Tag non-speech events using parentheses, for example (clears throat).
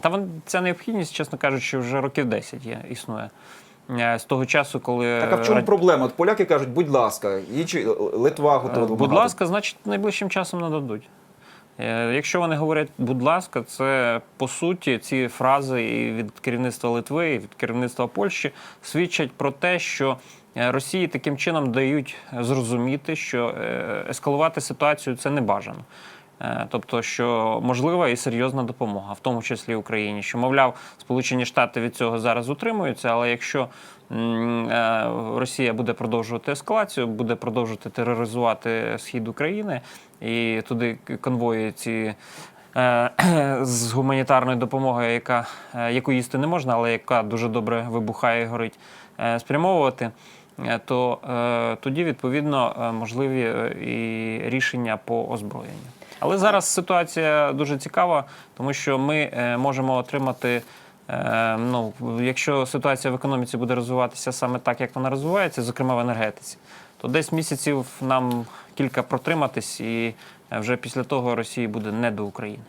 Та вон, ця необхідність, чесно кажучи, вже років 10 є, існує. Е, З того часу, коли Так а в чому проблема? От поляки кажуть, будь ласка, інші Литва готова Е, Будь допомагати. ласка, значить, найближчим часом нададуть. Е, Якщо вони говорять, будь ласка, це по суті ці фрази і від керівництва Литви, і від керівництва Польщі свідчать про те, що е, Росії таким чином дають зрозуміти, що е, ескалувати ситуацію це не бажано. Е, Тобто, що можлива і серйозна допомога, в тому числі Україні, що мовляв, Сполучені Штати від цього зараз утримуються, але якщо е, Росія буде продовжувати ескалацію, буде продовжувати тероризувати схід України і туди конвої ці. е, (clears throat) З гуманітарною допомогою, яка, яку їсти не можна, але яка дуже добре вибухає і горить, спрямовувати, то тоді відповідно можливі і рішення по озброєнню. Але зараз ситуація дуже цікава, тому що ми е, можемо отримати. Е, ну, якщо ситуація в економіці буде розвиватися саме так, як вона розвивається, зокрема в енергетиці, то десь місяців нам кілька протриматись, і е, вже після того Росії буде не до України.